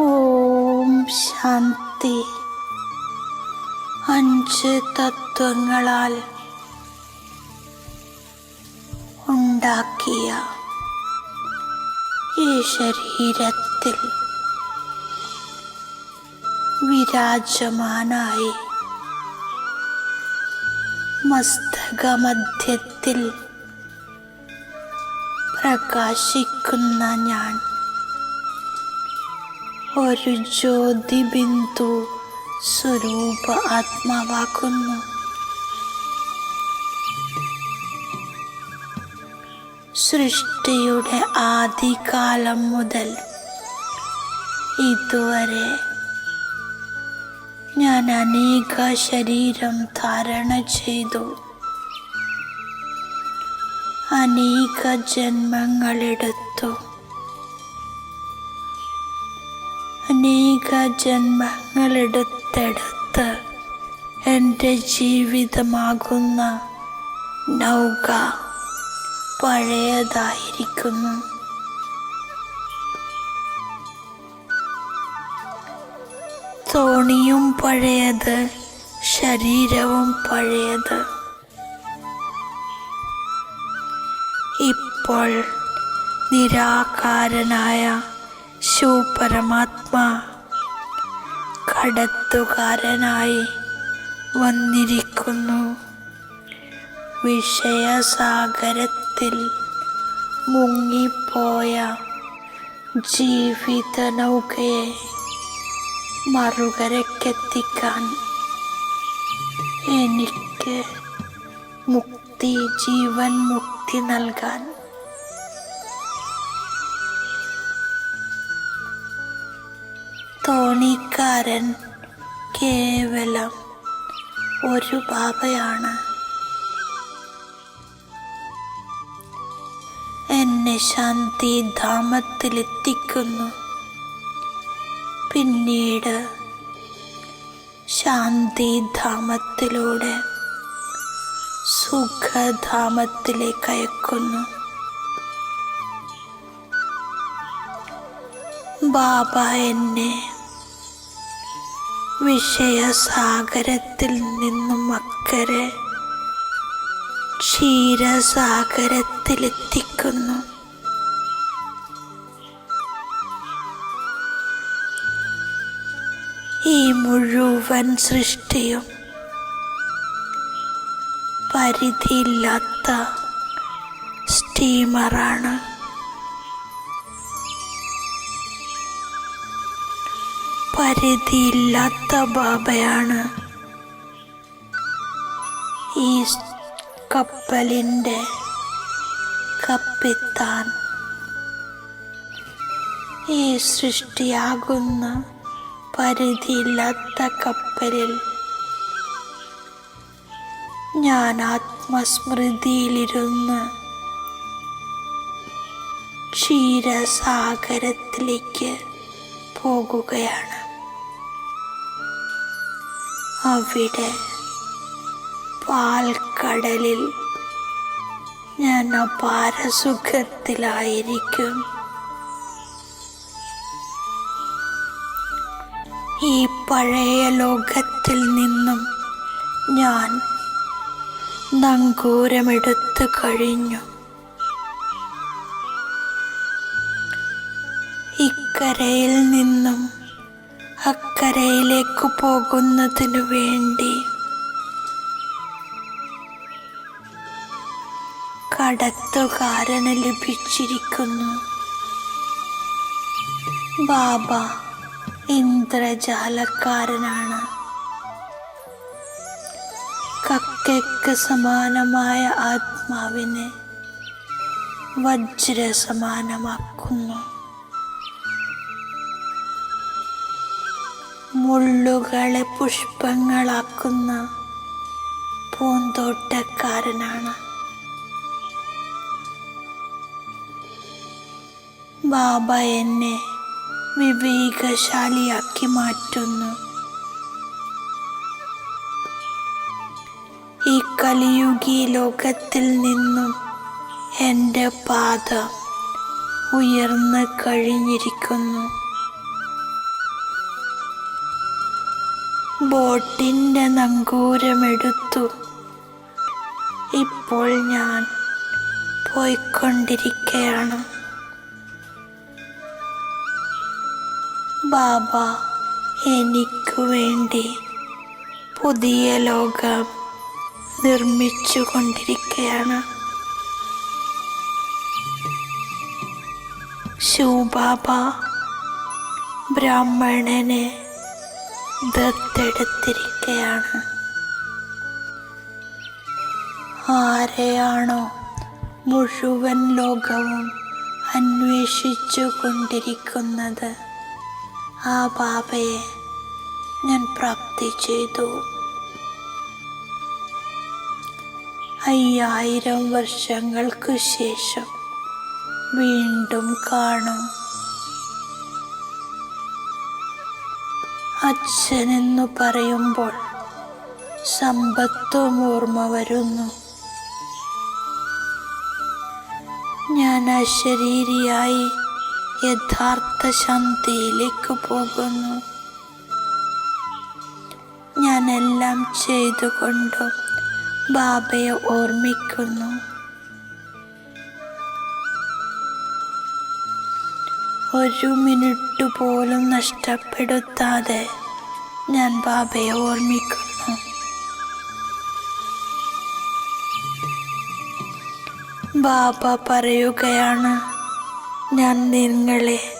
ഓം ശാന്തി. അഞ്ച് തത്വങ്ങളാൽ ഉണ്ടാക്കിയ ഈ ശരീരത്തിൽ വിരാജമാനായി മസ്തകമധ്യത്തിൽ പ്രകാശിക്കുന്ന ഞാൻ. ഒരു ജ്യോതി ബിന്ദു സ്വരൂപ ആത്മാവാക്കുന്നു. സൃഷ്ടിയുടെ ആദികാലം മുതൽ ഇതുവരെ ഞാൻ അനേക ശരീരം ധാരണ ചെയ്തു. അനേക ജന്മങ്ങളെടുത്തു. അനേക ജന്മങ്ങളെടുത്തെടുത്ത് എന്റെ ജീവിതമാകുന്ന നൗക പഴയതായിരിക്കുന്നു. തോണിയും പഴയത് ശരീരവും പഴയത്. ഇപ്പോൾ നിരാകാരനായ ശിവപരമാത്മാ കടത്തുകാരനായി വന്നിരിക്കുന്നു. വിഷയസാഗരത്തിൽ മുങ്ങിപ്പോയ ജീവിത നൗകയെ മറുകരക്കെത്തിക്കാൻ എനിക്ക് മുക്തി ജീവൻ മുക്തി നൽകാൻ തോണിക്കാരൻ കേവലം ഒരു ബാബയാണ് എന്നെ ശാന്തി ധാമത്തിലെത്തിക്കുന്നു. പിന്നീട് ശാന്തി ധാമത്തിലൂടെ സുഖധാമത്തിലേക്ക് അയക്കുന്നു. ബാബ എന്നെ വിഷയസാഗരത്തിൽ നിന്നും അക്കരെ ക്ഷീരസാഗരത്തിലെത്തിക്കുന്നു. ഈ മുഴുവൻ സൃഷ്ടിയും പരിധിയില്ലാത്ത സ്റ്റീമറാണ്. പരിധിയില്ലാത്ത ബാബയാണ് ഈ കപ്പലിന്റെ കപ്പിത്താൻ. ഈ സൃഷ്ടിയാകുന്ന പരിധിയില്ലാത്ത കപ്പലിൽ ഞാൻ ആത്മസ്മൃതിയിലിരുന്ന് ക്ഷീരസാഗരത്തിലേക്ക് പോകുകയാണ്. അവിടെ പാൽക്കടലിൽ ഞാൻ അപാര സുഖത്തിലായിരിക്കും ഈ പഴയ ലോകത്തിൽ നിന്നും ഞാൻ നങ്കൂരമെടുത്തു കഴിഞ്ഞു. ഇക്കരയിൽ നിന്നും അക്കരയിലേക്ക് പോകുന്നതിനു വേണ്ടി കടത്തുകാരന് ലഭിച്ചിരിക്കുന്നു. ബാബ ഇന്ദ്രജാലക്കാരനാണ്. കക്കയ്ക്ക് സമാനമായ ആത്മാവിനെ വജ്ര മുള്ളുകളെ പുഷ്പങ്ങളാക്കുന്ന പൂന്തോട്ടക്കാരനാണ്. ബാബ എന്നെ വിവേകശാലിയാക്കി മാറ്റുന്നു. ഈ കലിയുഗി ലോകത്തിൽ നിന്നും എന്റെ പാത ഉയർന്നു കഴിഞ്ഞിരിക്കുന്നു. ബോട്ടിന്റെ നങ്കൂരമെടുത്തു. ഇപ്പോൾ ഞാൻ പോയിക്കൊണ്ടിരിക്കുകയാണ്. ബാബ എനിക്കു വേണ്ടി പുതിയ ലോകം നിർമ്മിച്ചു കൊണ്ടിരിക്കുകയാണ് ശിവബാബ ബ്രാഹ്മണനെ ദത്തെടുത്തിരിക്കുകയാണ് ആരെയാണോ മുഴുവൻ ലോകവും അന്വേഷിച്ചു കൊണ്ടിരിക്കുന്നത് ആ ബാബയെ ഞാൻ പ്രാപ്തി ചെയ്തു. അയ്യായിരം വർഷങ്ങൾക്കു ശേഷം വീണ്ടും കാണും. അച്ഛനെന്നു പറയുമ്പോൾ സമ്പത്തും ഓർമ്മ വരുന്നു. ഞാൻ അശരീരിയായി യഥാർത്ഥ ശാന്തിയിലേക്ക് പോകുന്നു. ഞാൻ എല്ലാം ചെയ്തുകൊണ്ടും ബാബയെ ഓർമ്മിക്കുന്നു. ഒരു മിനിറ്റ് പോലും നഷ്ടപ്പെടുത്താതെ ഞാൻ ബാബയെ ഓർമ്മിക്കുന്നു. ബാബ പറയുകയാണ് ഞാൻ നിങ്ങളെ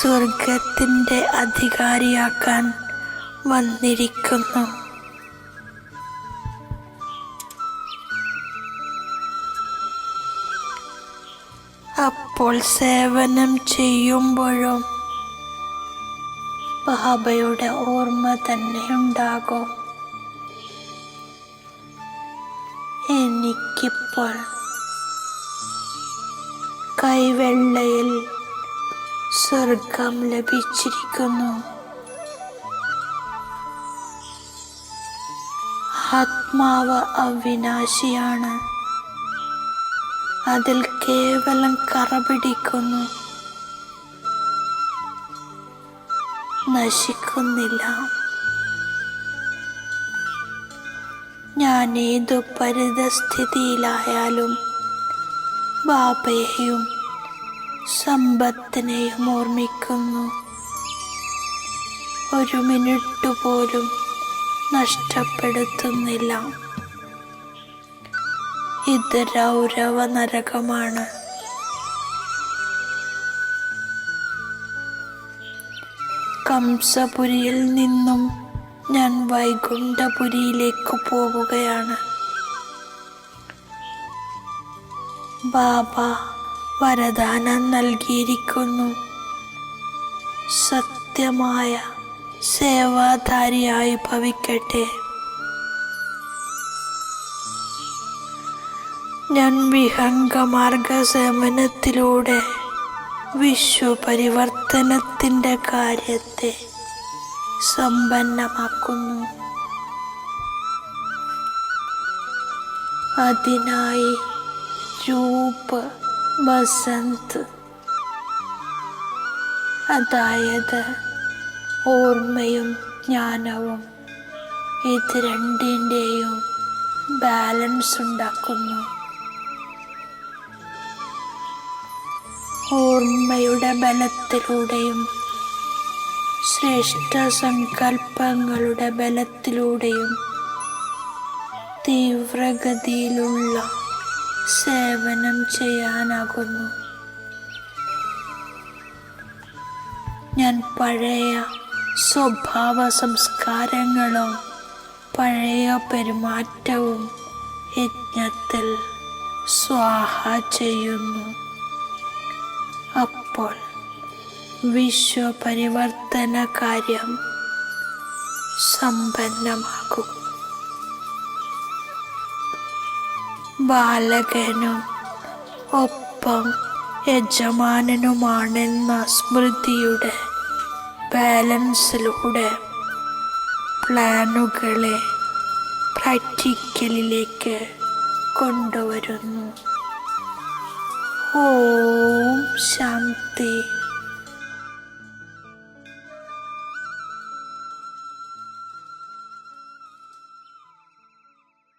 സ്വർഗത്തിന്റെ അധികാരിയാക്കാൻ വന്നിരിക്കുന്നു. അപ്പോൾ സേവനം ചെയ്യുമ്പോഴും ബാബയുടെ ഓർമ്മ തന്നെ ഉണ്ടാകും. എനിക്കിപ്പോൾ കൈവെള്ളയിൽ സ്വർഗം ലഭിച്ചിരിക്കുന്നു. ആത്മാവ് അവിനാശിയാണ്. അതിൽ കേവലം കറ പിടിക്കുന്നു. നശിക്കുന്നില്ല. ഞാൻ ഏതു പരിതസ്ഥിതിയിലായാലും ബാബയെയും സമ്പത്തിനെയും ഓർമ്മിക്കുന്നു. ഒരു മിനിറ്റ് പോലും നഷ്ടപ്പെടുത്തുന്നില്ല. ഇത് രൗരവ നരകമാണ്. കംസപുരിയിൽ നിന്നും ഞാൻ വൈകുണ്ഠപുരിയിലേക്ക് പോവുകയാണ്. ബാബ വരദാനം നൽകിയിരിക്കുന്നു. സത്യമായ സേവാധാരിയായി ഭവിക്കട്ടെ. ഞാൻ വിഹംഗമാർഗ സേവനത്തിലൂടെ വിശ്വപരിവർത്തനത്തിന്റെ കാര്യത്തെ സമ്പന്നമാക്കുന്നു. അതിനായി രൂപ വസന്ത് അതായത് ഓർമ്മയും ജ്ഞാനവും ഇത് രണ്ടിന്റെയും ബാലൻസ് ഉണ്ടാക്കുന്നു. ഓർമ്മയുടെ ബലത്തിലൂടെയും ശ്രേഷ്ഠ സങ്കല്പങ്ങളുടെ ബലത്തിലൂടെയും തീവ്രഗതിയിലുള്ള സേവനം ചെയ്യാനാകുന്നു. ഞാൻ പഴയ സ്വഭാവ സംസ്കാരങ്ങളും പഴയ പെരുമാറ്റവും യജ്ഞത്തിൽ സ്വാഹ ചെയ്യുന്നു. അപ്പോൾ വിശ്വപരിവർത്തന കാര്യം സമ്പന്നമാകും. ബാലകനും ഒപ്പം യജമാനനുമാണെന്ന സ്മൃതിയുടെ ബാലൻസിലൂടെ പ്ലാനുകളെ പ്രാക്ടിക്കലിലേക്ക് കൊണ്ടുവരുന്നു. ഓം ശാന്തി. 对。